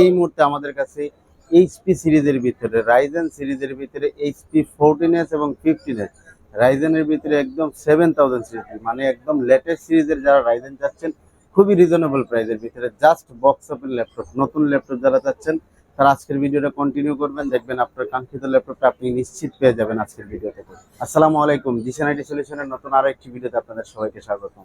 এই মুহূর্তে আমাদের কাছে এইচপি সিরিজের ভিতরে রাইজেন সিরিজের ভিতরে এইচপি ফোরটিন এস এবং ফিফটিন এস রাইজেনের ভিতরে একদম সেভেন থাউজেন্ড সিরিজ মানে একদম লেটেস্ট সিরিজের যারা রাইজেন চাচ্ছেন, খুবই রিজনেবল প্রাইসের ভিতরে। জাস্ট বক্স অফের ল্যাপটপ নতুন ল্যাপটপ যারা চাচ্ছেন, তারা আজকের ভিডিওটা কন্টিনিউ করবেন, দেখবেন আপনার কাঙ্ক্ষিত ল্যাপটপটা আপনি নিশ্চিত পেয়ে যাবেন আজকের ভিডিও থেকে। আসসালামু আলাইকুম জিসেন আইটি সলিউশনের নতুন আরও একটি ভিডিওতে আপনাদের সবাইকে স্বাগতম।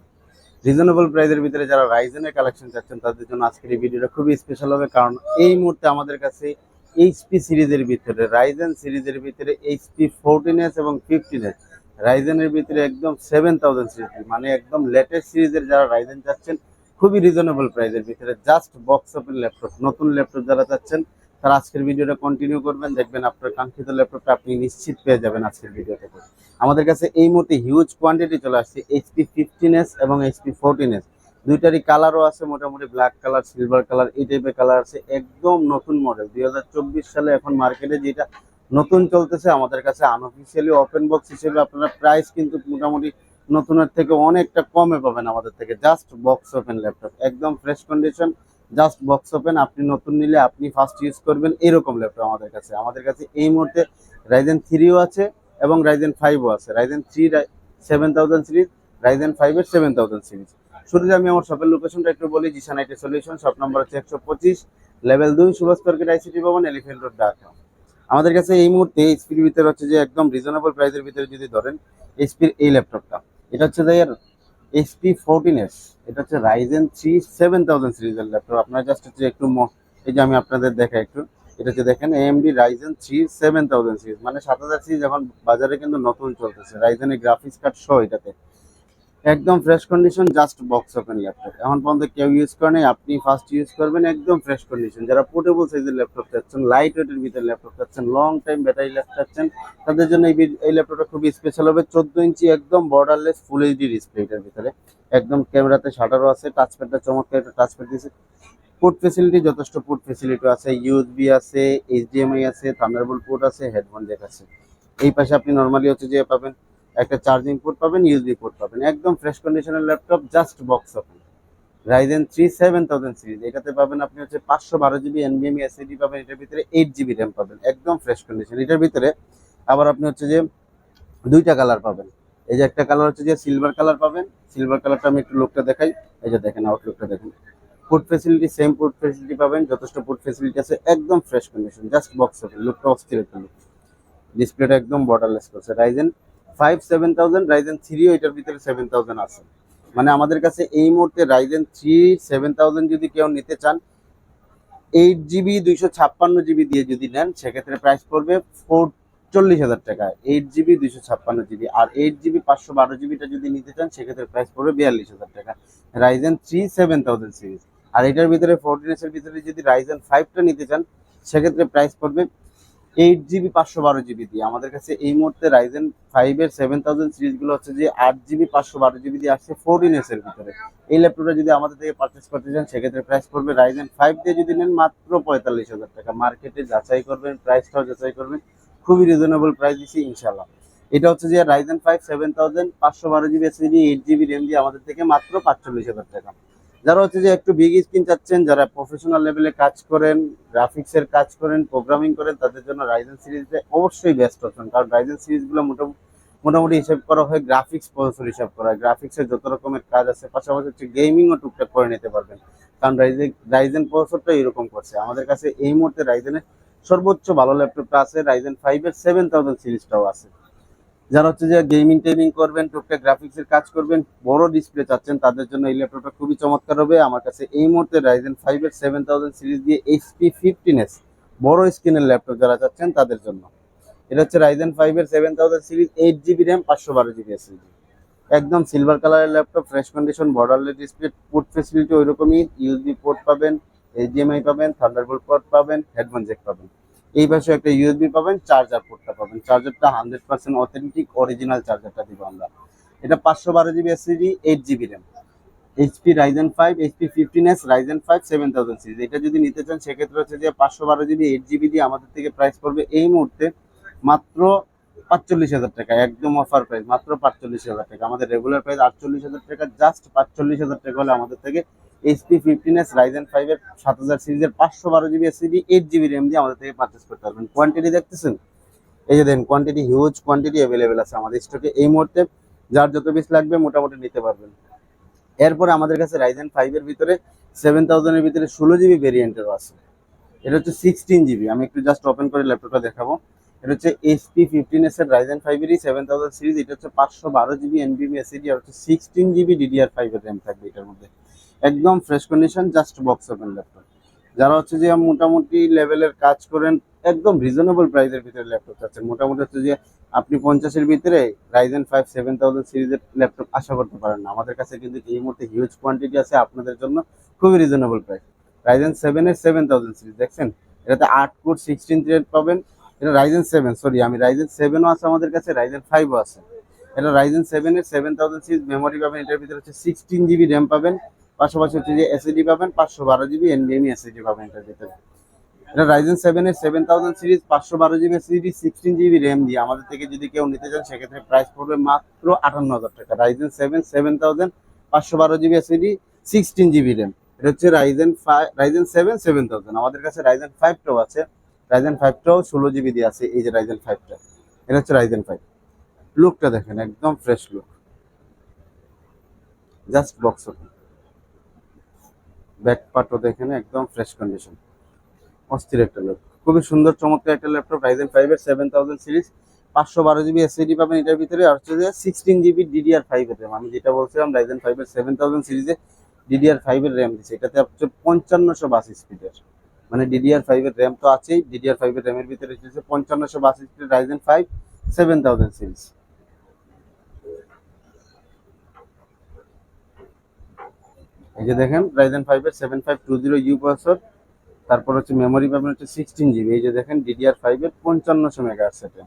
রিজনেবল প্রাইসের ভিতরে যারা রাইজেনের কালেকশন চাচ্ছেন, তাদের জন্য আজকের এই ভিডিওটা খুবই স্পেশাল হবে। কারণ এই মুহূর্তে আমাদের কাছে এইচপি সিরিজের ভিতরে রাইজেন সিরিজের ভিতরে এইচপি ফোরটিন এস এবং ফিফটিন এস রাইজেনের ভিতরে একদম সেভেন থাউজেন্ড সিরিজ মানে একদম লেটেস্ট সিরিজের যারা রাইজেন চাচ্ছেন, খুবই রিজনেবল প্রাইসের ভিতরে জাস্ট বক্স অফের ল্যাপটপ নতুন ল্যাপটপ যারা চাচ্ছেন তারা আজকের ভিডিওটা কন্টিনিউ করবেন, দেখবেন আপনার কাঙ্ক্ষিত ল্যাপটপটা আপনি নিশ্চিত পেয়ে যাবেন আজকের ভিডিও থেকে আমাদের কাছে এই মুহূর্তে হিউজ কোয়ান্টিটি চলে আসছে এইচপি ফিফটিন এস এবং এইচপি ফোরটিন এস দুইটারই কালারও আছে, মোটামুটি ব্ল্যাক কালার সিলভার কালার এই টাইপের কালার আছে। একদম নতুন মডেল দুই হাজার চব্বিশ সালে এখন মার্কেটে যেটা নতুন চলতেছে, আমাদের কাছে আনঅফিসিয়ালি ওপেন বক্স হিসেবে আপনারা প্রাইস কিন্তু মোটামুটি নতুনের থেকে অনেকটা কমে পাবেন আমাদের থেকে। জাস্ট বক্স ওপেন ল্যাপটপ একদম fresh condition just box open আপনি নতুন নিলে আপনি ফার্স্ট ইউজ করবেন এরকম ল্যাপটপ আমাদের কাছে। আমাদের কাছে এই মুহূর্তে রাইজেন থ্রিও আছে এবং রাইজেন ফাইভও আছে। Ryzen three seven thousand series Ryzen ফাইভের সেভেন থাউজেন্ড সিরিজ শুরুতে আমি আমার শপের লোকেশনটা একটু বলি Zisan IT solution shop number হচ্ছে একশো পঁচিশ লেভেল দুই Subhash market ICT Bhaban elephant road Dhaka আমাদের কাছে এই মুহূর্তে এইচপির ভিতরে হচ্ছে যে একদম রিজনেবল প্রাইসের ভিতরে যদি ধরেন এইচপির এই ল্যাপটপটা এটা হচ্ছে যে এইচপি ফোরটিন এস এটা হচ্ছে রাইজেন থ্রি সেভেন থাউজেন্ড সিরিজের ল্যাপটপ আপনারা জাস্ট হচ্ছে একটু এই যে আমি আপনাদের দেখাই একটু, এটা হচ্ছে দেখেন AMD Ryzen three seven thousand series মানে সাত হাজার সিরিজ এখন বাজারে কিন্তু নতুন চলতেছে। রাইজেনের গ্রাফিক্স কার্ড সহ এটাতে। একদম fresh condition just box open laptop এখন পর্যন্ত কেউ ইউজ করে নাই, আপনি ফার্স্ট ইউজ করবেন একদম ফ্রেশ কন্ডিশন যারা পোর্টেবল সাইজের ল্যাপটপ চাচ্ছেন লাইট ওয়েটের ভিতরে ল্যাপটপ চাচ্ছেন লং টাইম ব্যাটারি লাইফ চাচ্ছেন, তাদের জন্য এই এই ল্যাপটপটা খুবই স্পেশাল হবে। চোদ্দ ইঞ্চি একদম বর্ডারলেস ফুল এইচডি ডিসপ্লে এটার ভিতরে। একদম ক্যামেরাতে শাটারও আছে টাচপ্যাডটা চমৎকার একটা টাচপ্যাড দিয়েছে। পোর্ট ফেসিলিটি যথেষ্ট পোর্ট ফেসিলিটি আছে। ইউএসবি আছে এইচডিএমআই আছে থান্ডারবোল্ট পোর্ট আছে হেডফোন জ্যাক আছে। এই পাশে আপনি নর্মালি হচ্ছে যে পাবেন একটা চার্জিং পোর্ট পাবেন ইউএসবি পোর্ট পাবেন। একদম ফ্রেশ কন্ডিশনের laptop just box open Ryzen three seven thousand series এটাতে পাবেন আপনি হচ্ছে পাঁচশো বারো জিবি এনবিএমই এসএডি পাবেন, এটার ভিতরে এইট জিবি র্যাম পাবেন। একদম ফ্রেশ কন্ডিশন এটার ভিতরে আবার আপনি হচ্ছে যে দুইটা কালার পাবেন। এই যে একটা কালার হচ্ছে যে সিলভার কালার পাবেন। সিলভার কালারটা আমি একটু লুকটা দেখাই। এই যে দেখেন আউটলুকটা দেখেন। Food facility same food facility পাবেন, যথেষ্ট ফুড ফেসিলিটি আছে, একদম fresh condition just box open লুকটা অস্থির একটা লুক ডিসপ্লেটা একদম বর্ডারলেস করছে। Ryzen five seven thousand Ryzen থ্রিও এটার ভিতরে সেভেন থাউজেন্ড আছে। মানে আমাদের কাছে এই মুহূর্তে রাইজেন থ্রি সেভেন থাউজেন্ড যদি কেউ নিতে চান এইট জিবি দুইশো ছাপ্পান্ন জিবি দিয়ে যদি নেন, সেক্ষেত্রে প্রাইস পড়বে ফোর চল্লিশ হাজার টাকা। এইট জিবি দুইশো ছাপ্পান্ন জিবি আর এইট জিবি পাঁচশো বারো জিবিটা যদি নিতে চান, সেক্ষেত্রে প্রাইস পড়বে বিয়াল্লিশ হাজার টাকা। Ryzen three seven thousand series আর এটার ভিতরে ফোরটিন এর ভিতরে যদি রাইজেন ফাইভটা নিতে চান, সেক্ষেত্রে প্রাইস পড়বে এইট জিবি, পাঁচশো বারো জিবি দিয়ে। আমাদের কাছে এই মুহূর্তে রাইজেন ফাইভের সেভেন থাউজেন্ড সিরিজগুলো হচ্ছে যে আট জিবি, পাঁচশো বারো জিবি দিয়ে আসছে ফোরটিন এস এর ভিতরে। এই ল্যাপটপটা যদি আমাদের থেকে পারচেস করতে চান, সেক্ষেত্রে প্রাইস পড়বে রাইজেন ফাইভ দিয়ে যদি নেন, মাত্র পঁয়তাল্লিশ হাজার টাকা। মার্কেটে যাচাই করবেন প্রাইসটাও যাচাই করবেন। খুবই রিজনেবল প্রাইস দিচ্ছি ইনশাল্লাহ এটা হচ্ছে যে রাইজেন ফাইভ সেভেন থাউজেন্ড পাঁচশো বারো GB SSD eight GB RAM দিয়ে আমাদের থেকে মাত্র পাঁচচল্লিশ হাজার টাকা। যারা হচ্ছে যে একটু বিগ স্ক্রিন চাচ্ছেন, যারা প্রফেশনাল লেভেলে কাজ করেন গ্রাফিক্সের কাজ করেন প্রোগ্রামিং করেন, তাদের জন্য রাইজেন সিরিজটা অবশ্যই বেস্ট অপশন কারণ রাইজেন সিরিজগুলো মোটামুটি মোটামুটি হিসাব করা হয় গ্রাফিক্স প্রসেসর হিসাব করা। হয় গ্রাফিক্সের যত রকমের কাজ আছে, পাশাপাশি হচ্ছে গেমিংও টুকটাক করে নিতে পারবেন। কারণ রাইজেন রাইজেন প্রসেসরটা এরকম করছে। আমাদের কাছে এই মুহূর্তে রাইজেনের সর্বোচ্চ ভালো ল্যাপটপটা আছে রাইজেন ফাইভের সেভেন থাউজেন্ড সিরিজটাও আছে। যারা হচ্ছে যে গেমিং টেমিং করবেন, টুকটাক গ্রাফিক্সের কাজ করবেন, বড় ডিসপ্লে চাচ্ছেন, তাদের জন্য এই ল্যাপটপটা খুবই চমৎকার হবে। আমার কাছে এই মুহূর্তে রাইজেন ফাইভের সেভেন থাউজেন্ড সিরিজ দিয়ে এইচপি ফিফটিন এস বড় স্ক্রিনের ল্যাপটপ যারা চাচ্ছেন তাদের জন্য। এটা হচ্ছে রাইজেন ফাইভের seven thousand series eight GB RAM পাঁচশো বারো জিবি এসএসডি একদম সিলভার কালারের laptop fresh condition borderless display port facility ওইরকমই ইউএসবি পোর্ট পাবেন এইচডিএমআই পাবেন থান্ডারবোল্ট পোর্ট পাবেন হেডফোন জ্যাক পাবেন। এই পাশে একটা ইউএসবি পাবেন চার্জার পোর্টটা পাবেন। চার্জারটা হান্ড্রেড পার্সেন্ট অথেন্টিক অরিজিনাল চার্জারটা দিব আমরা। এটা পাঁচশো বারো GB SSD eight GB RAM HP Ryzen five HP fifteen S Ryzen five seven thousand series এটা যদি নিতে চান, সেক্ষেত্রে হচ্ছে যে পাঁচশো বারো জিবি এইট জিবি দিয়ে আমাদের থেকে প্রাইস পড়বে এই মুহূর্তে মাত্র পাঁচচল্লিশ হাজার টাকা। একদম অফার প্রাইস মাত্র পাঁচচল্লিশ হাজার টাকা। আমাদের রেগুলার প্রাইস আটচল্লিশ হাজার টাকা জাস্ট পাঁচচল্লিশ হাজার টাকা হলে আমাদের থেকে এইচপি ফিফটিন এস রাইজেন ফাইভের সাত হাজার সিরিজের পাঁচশো বারো GB SSD eight GB RAM দিয়ে আমাদের থেকে পারচেস করতে পারবেন। কোয়ান্টিটি দেখতেছেন? এই যে দেখেন কোয়ান্টিটি হিউজ কোয়ান্টিটি অ্যাভেলেবেল আছে আমাদের স্টকে এই মুহূর্তে যার যত পিস লাগবে মোটামুটি নিতে পারবেন। এরপরে আমাদের কাছে রাইজেন ফাইভের ভিতরে সেভেন থাউজেন্ডের ভিতরে ষোলো জিবি ভেরিয়েন্টেরও আছে। এটা হচ্ছে সিক্সটিন জিবি আমি একটু জাস্ট ওপেন করে ল্যাপটপটা দেখাবো। এটা হচ্ছে এইচপি ফিফটিন এস এর রাইজেন ফাইভেরই সেভেন থাউজেন্ড সিরিজ এটা হচ্ছে পাঁচশো বারো জিবি এনবিএম এসিডি আর হচ্ছে সিক্সটিন জিবি ডিডিআর ফাইভের র্যাম থাকবে এটার মধ্যে। একদম fresh condition just box open laptop যারা হচ্ছে যে মোটামুটি লেভেলের কাজ করেন, একদম রিজনেবল প্রাইসের ভিতরে ল্যাপটপ চাচ্ছেন। মোটামুটি হচ্ছে যে আপনি পঞ্চাশের ভিতরে রাইজেন ফাইভ সেভেন থাউজেন্ড সিরিজের ল্যাপটপ আশা করতে পারেন না। আমাদের কাছে কিন্তু এই মুহূর্তে হিউজ কোয়ান্টিটি আছে আপনাদের জন্য খুবই রিজনেবল প্রাইস রাইজেন সেভেনের সেভেন থাউজেন্ড সিরিজ দেখছেন? এটাতে আট কোড সিক্সটিন থ্রেড পাবেন। এটা রাইজেন সেভেন সরি আমি রাইজেন সেভেনও আছে আমাদের কাছে রাইজেন ফাইভও আছে। এটা রাইজেন সেভেনের সেভেন থাউজেন্ড সিরিজ মেমোরি পাবেন, এটার ভিতরে হচ্ছে সিক্সটিন জিবি র্যাম পাবেন। পাশাপাশি হচ্ছে যে এসএডি পাবেন, পাঁচশো বারো জিবি এনবিএমই এসএডি পাবেন এটার ভিতরে। এটা রাইজেন সেভেনের সেভেন থাউজেন্ড সিরিজ পাঁচশো বারো GB SSD sixteen GB RAM দিয়ে। আমাদের থেকে যদি কেউ নিতে চান, সেক্ষেত্রে প্রাইস পড়বে মাত্র আটান্ন হাজার টাকা। রাইজেন সেভেন সেভেন থাউজেন্ড পাঁচশো বারো GB SSD sixteen GB RAM এটা হচ্ছে Ryzen five Ryzen seven seven thousand আমাদের কাছে রাইজেন ফাইভটাও আছে। রাইজেন ফাইভটাও ষোলো জিবি দিয়ে আছে, এই যে রাইজেন ফাইভটা এটা হচ্ছে রাইজেন ফাইভ লুকটা দেখেন, একদম fresh look just box open back পার্টও দেখেন, একদম ফ্রেশ কন্ডিশন অস্থির একটা লুক খুবই সুন্দর, চমৎকার একটা ল্যাপটপ রাইজেন ফাইভের সেভেন থাউজেন্ড সিরিজ পাঁচশো বারো জিবি এসএডি পাবেন এটার ভিতরে, আর হচ্ছে যে সিক্সটিন জিবি ডিডিআর ফাইভের র্যাম আমি যেটা বলছিলাম রাইজেন ফাইভের সেভেন থাউজেন্ড সিরিজে ডিডিআর ফাইভের র্যাম দিচ্ছে। এটাতে হচ্ছে পঞ্চান্নশো বাস স্পিডের মানে ডিডিআর ফাইভের র্যাম তো আছেই ডিডিআর ফাইভের র্যামের ভিতরে হচ্ছে পঞ্চান্নশো বাস স্পিডের Ryzen five seven thousand series এই যে দেখেন রাইজেন ফাইভের seven five two zero U processor তারপর হচ্ছে মেমোরি পাবেন হচ্ছে সিক্সটিন জিবি এই যে দেখেন ডিডিআর ফাইভের পঞ্চান্নশো মেগা সেটে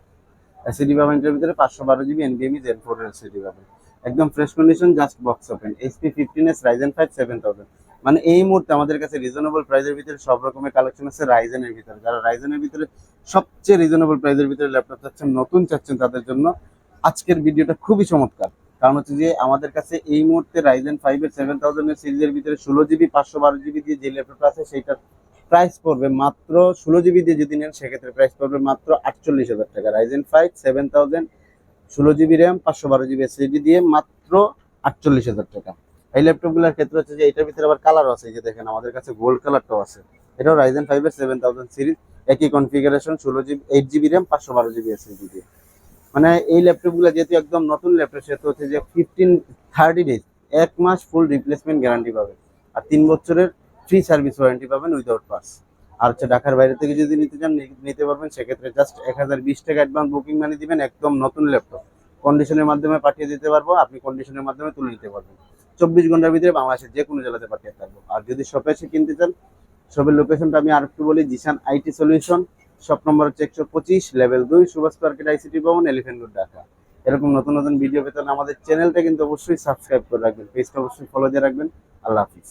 এসিডি পাবেন এটার ভিতরে পাঁচশো বারো জিবি এনবিএমই জেন ফোর এসিডি পাবেন একদম fresh condition just box open HP fifteen S Ryzen five seven thousand মানে এই মুহূর্তে আমাদের কাছে রিজনেবল প্রাইসের ভিতরে সব রকমের কালেকশন আছে রাইজেনের ভিতরে। যারা রাইজেনের ভিতরে সবচেয়ে রিজনেবল প্রাইসের ভিতরে ল্যাপটপ চাচ্ছেন, নতুন চাচ্ছেন তাদের জন্য আজকের ভিডিওটা খুবই চমৎকার। কারণ হচ্ছে যে আমাদের কাছে এই মুহূর্তে রাইজেন ফাইভের সেভেন থাউজেন্ডের সিরিজের ভিতরে ষোলো জিবি পাঁচশো বারো জিবি দিয়ে যে ল্যাপটপটা আছে সেইটার প্রাইস পড়বে মাত্র ষোলো জিবি দিয়ে যদি নেন, সেক্ষেত্রে প্রাইস পড়বে মাত্র আটচল্লিশ হাজার টাকা। রাইজেন ফাইভ সেভেন থাউজেন্ড ষোলো জিবি র্যাম পাঁচশো বারো জিবি এসএসডি দিয়ে মাত্র আটচল্লিশ হাজার টাকা। এই ল্যাপটপগুলোর ক্ষেত্রে হচ্ছে যে এটার ভিতরে আবার কালারও আছে যে দেখেন আমাদের কাছে গোল্ড কালারটাও আছে। এটাও রাইজেন ফাইভের সেভেন থাউজেন্ড সিরিজ একই কনফিগারেশন ষোলো জিবি এইট জিবি র্যাম পাঁচশো বারো জিবি এসএসডি দিয়ে। মানে এই ল্যাপটপগুলো যেহেতু একদম নতুন ল্যাপটপ সেহেতু হচ্ছে যে ফিফটিন থার্টি ডেজ এক মাস ফুল রিপ্লেসমেন্ট গ্যারান্টি পাবেন। আর তিন বছরের ফ্রি সার্ভিস ওয়ারেন্টি পাবেন উইদাউট পাস আর হচ্ছে ঢাকার বাইরে থেকে যদি নিতে চান নিতে পারবেন, সেক্ষেত্রে জাস্ট এক হাজার বিশ টাকা অ্যাডভান্স বুকিং মানি দিবেন, একদম নতুন ল্যাপটপ কন্ডিশনের মাধ্যমে পাঠিয়ে দিতে পারব, আপনি কন্ডিশনের মাধ্যমে তুলে নিতে পারবেন। চব্বিশ ঘণ্টার ভিতরে বাংলাদেশের যে কোনো জেলাতে পাঠিয়ে থাকব। আর যদি শপে এসে কিনতে চান শপের লোকেশনটা আমি আর একটু বলি Jisan IT solution shop number হচ্ছে একশো পঁচিশ, লেভেল দুই, সুভাষ মার্কেট আইসিটি ভবন এলিফেন্ট রোড, ঢাকা। এরকম নতুন নতুন ভিডিও পেতে আমাদের চ্যানেলটা কিন্তু অবশ্যই সাবস্ক্রাইব করে রাখবেন পেজটা অবশ্যই ফলো দিয়ে রাখবেন। আল্লাহ হাফিজ।